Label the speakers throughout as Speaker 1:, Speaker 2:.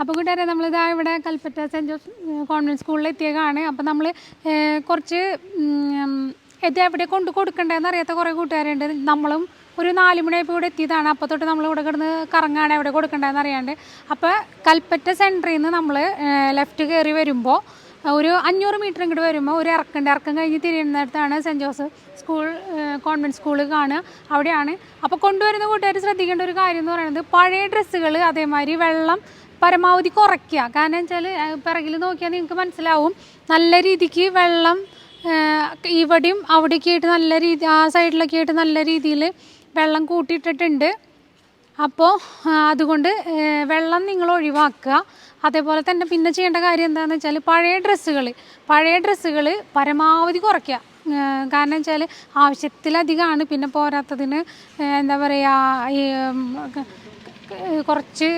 Speaker 1: അപ്പോൾ കൂട്ടുകാരെ നമ്മളിതാ ഇവിടെ കൽപ്പറ്റ സെന്റ് ജോസ് കോൺവെന്റ് സ്കൂളിൽ എത്തിയേക്കാണ് അപ്പോൾ നമ്മൾ കുറച്ച് എത്തി എവിടെ കൊണ്ട് കൊടുക്കണ്ടതെന്ന് അറിയാത്ത കുറേ കൂട്ടുകാരുണ്ട്. നമ്മളും ഒരു നാല് മണിയായപ്പോൾ ഇവിടെ എത്തിയതാണ്. അപ്പോൾ തൊട്ട് നമ്മൾ ഇവിടെ കിടന്ന് കറങ്ങാണ് എവിടെ കൊടുക്കണ്ടതെന്ന് അറിയാണ്ട്. അപ്പോൾ കൽപ്പറ്റ സെന്ററിൽ നിന്ന് നമ്മൾ ലെഫ്റ്റ് കയറി വരുമ്പോൾ ഒരു അഞ്ഞൂറ് മീറ്റർ ഇങ്ങോട്ട് വരുമ്പോൾ ഒരു ഇറക്കുണ്ട്. ഇറക്കം കഴിഞ്ഞ് തിരിയുന്നിടത്താണ് saint Joseph school convent school കാണുക. അവിടെയാണ്. അപ്പോൾ കൊണ്ടുവരുന്ന കൂട്ടുകാർ ശ്രദ്ധിക്കേണ്ട ഒരു കാര്യം എന്ന് പറയുന്നത് പഴയ ഡ്രസ്സുകൾ അതേമാതിരി വെള്ളം പരമാവധി കുറയ്ക്കുക. കാരണം വെച്ചാൽ പിറകിൽ നോക്കിയാൽ നിങ്ങൾക്ക് മനസ്സിലാവും. നല്ല രീതിക്ക് വെള്ളം ഇവിടെയും അവിടെയൊക്കെ ആയിട്ട് നല്ല രീതി ആ സൈഡിലൊക്കെ ആയിട്ട് നല്ല രീതിയിൽ വെള്ളം കൂട്ടിയിട്ടിട്ടുണ്ട്. അപ്പോൾ അതുകൊണ്ട് വെള്ളം നിങ്ങൾ ഒഴിവാക്കുക. അതേപോലെ തന്നെ പിന്നെ ചെയ്യേണ്ട കാര്യം എന്താണെന്ന് വെച്ചാൽ പഴയ ഡ്രസ്സുകൾ പഴയ ഡ്രസ്സുകൾ പരമാവധി കുറയ്ക്കുക. കാരണം വെച്ചാൽ ആവശ്യത്തിലധികമാണ്. പിന്നെ പോരാത്തതിന് എന്താ പറയുക ഈ കുറച്ച്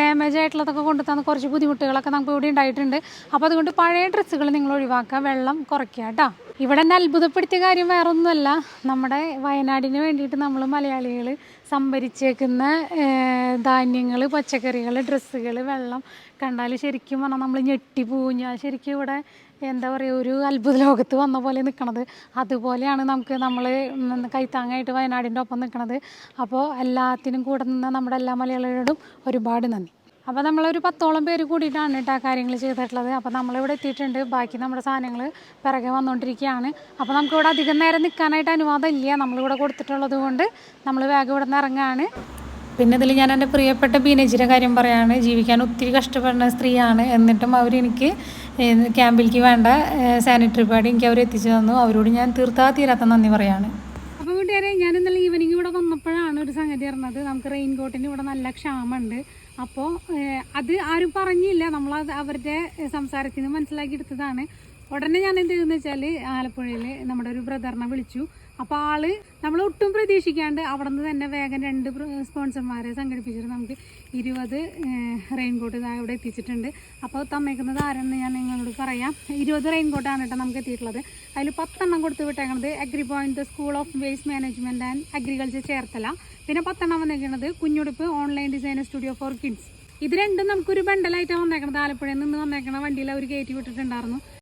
Speaker 1: ഡാമേജ് ആയിട്ടുള്ളതൊക്കെ കൊണ്ട് തന്ന കുറച്ച് ബുദ്ധിമുട്ടുകളൊക്കെ നമുക്ക് ഇവിടെ ഉണ്ടായിട്ടുണ്ട്. അപ്പോൾ അതുകൊണ്ട് പഴയ ഡ്രസ്സുകൾ നിങ്ങൾ ഒഴിവാക്കുക. വെള്ളം കുറയ്ക്കുക കേട്ടോ. ഇവിടെ തന്നെ അത്ഭുതപ്പെടുത്തിയ കാര്യം വേറെ ഒന്നുമല്ല നമ്മുടെ വയനാടിന് വേണ്ടിയിട്ട് നമ്മൾ മലയാളികൾ സംഭരിച്ചേക്കുന്ന ധാന്യങ്ങൾ പച്ചക്കറികൾ ഡ്രസ്സുകൾ വെള്ളം കണ്ടാൽ ശരിക്കും പറഞ്ഞാൽ നമ്മൾ ഞെട്ടിപ്പോവും ഞാൻ ശരിക്കും ഇവിടെ എന്താ പറയുക ഒരു അത്ഭുത ലോകത്ത് വന്ന പോലെ നിൽക്കണത് അതുപോലെയാണ് നമുക്ക് നമ്മൾ കൈത്താങ്ങായിട്ട് വയനാടിന്റെ ഒപ്പം നിൽക്കണത് അപ്പോൾ എല്ലാത്തിനും കൂടെ നിന്ന് നമ്മുടെ എല്ലാ മലയാളികളോടും ഒരുപാട് നന്ദി. അപ്പോൾ നമ്മളൊരു പത്തോളം പേര് കൂടിയിട്ടാണ് കേട്ടോ കാര്യങ്ങൾ ചെയ്തിട്ടുള്ളത്. അപ്പോൾ നമ്മളിവിടെ എത്തിയിട്ടുണ്ട്. ബാക്കി നമ്മുടെ സാധനങ്ങൾ പിറകെ വന്നുകൊണ്ടിരിക്കുകയാണ് അപ്പോൾ നമുക്കിവിടെ അധികം നേരം നിൽക്കാനായിട്ട് അനുവാദം ഇല്ല നമ്മളിവിടെ കൊടുത്തിട്ടുള്ളത് കൊണ്ട് നമ്മൾ വേഗം ഇവിടെ നിന്ന് ഇറങ്ങുകയാണ് പിന്നെ ഇതിൽ ഞാൻ എന്റെ പ്രിയപ്പെട്ട ബീനേജിന്റെ കാര്യം പറയാണ്. ജീവിക്കാൻ ഒത്തിരി കഷ്ടപ്പെടുന്ന സ്ത്രീയാണ്. എന്നിട്ടും അവരെനിക്ക് ക്യാമ്പിലേക്ക് വേണ്ട സാനിറ്ററി പാഡ് എനിക്ക് അവർ എത്തിച്ചു തന്നു. അവരോട് ഞാൻ തീർത്താ തീരാത്ത നന്ദി പറയാണ്. അപ്പോൾ കൂട്ടുകാരെ ഞാൻ ഇന്നലെ ഈവനിങ് ഇവിടെ വന്നപ്പോഴാണ് ഒരു സംഗതി അറിഞ്ഞത്. നമുക്ക് റെയിൻ കോട്ടിന് ഇവിടെ നല്ല ക്ഷാമമുണ്ട്. അപ്പോൾ അത് ആരും പറഞ്ഞില്ല. നമ്മൾ അവരുടെ സംസാരത്തിൽ നിന്ന് മനസ്സിലാക്കി എടുത്തതാണ്. ഉടനെ ഞാൻ എന്ത് ചെയ്തെന്ന് വെച്ചാൽ ആലപ്പുഴയിൽ നമ്മുടെ ഒരു ബ്രദറിനെ വിളിച്ചു. അപ്പോൾ ആൾ നമ്മൾ ഒട്ടും പ്രതീക്ഷിക്കാണ്ട് അവിടെ നിന്ന് തന്നെ വേഗം രണ്ട് സ്പോൺസർമാരെ സംഘടിപ്പിച്ചിട്ട് നമുക്ക് ഇരുപത് റെയിൻകോട്ട് ഇതാ ഇവിടെ എത്തിച്ചിട്ടുണ്ട്. അപ്പോൾ തന്നേക്കുന്നത് ആരെന്ന് ഞാൻ നിങ്ങളോട് പറയാം. ഇരുപത് റെയിൻകോട്ടാണ് കേട്ടോ നമുക്ക് എത്തിയിട്ടുള്ളത്. അതിൽ പത്തെണ്ണം കൊടുത്ത് വിട്ടേക്കുന്നത് agri point school of waste management and agriculture Cherthala. പിന്നെ പത്തെണ്ണം വന്നേക്കുന്നത് Kunjuduppu online design studio for kids ഇത് രണ്ടും നമുക്കൊരു ബണ്ടലായിട്ടാണ് വന്നേക്കണത്. ആലപ്പുഴയിൽ നിന്ന് വന്നേക്കണ വണ്ടിയിൽ അവർ കയറ്റി വിട്ടിട്ടുണ്ടായിരുന്നു.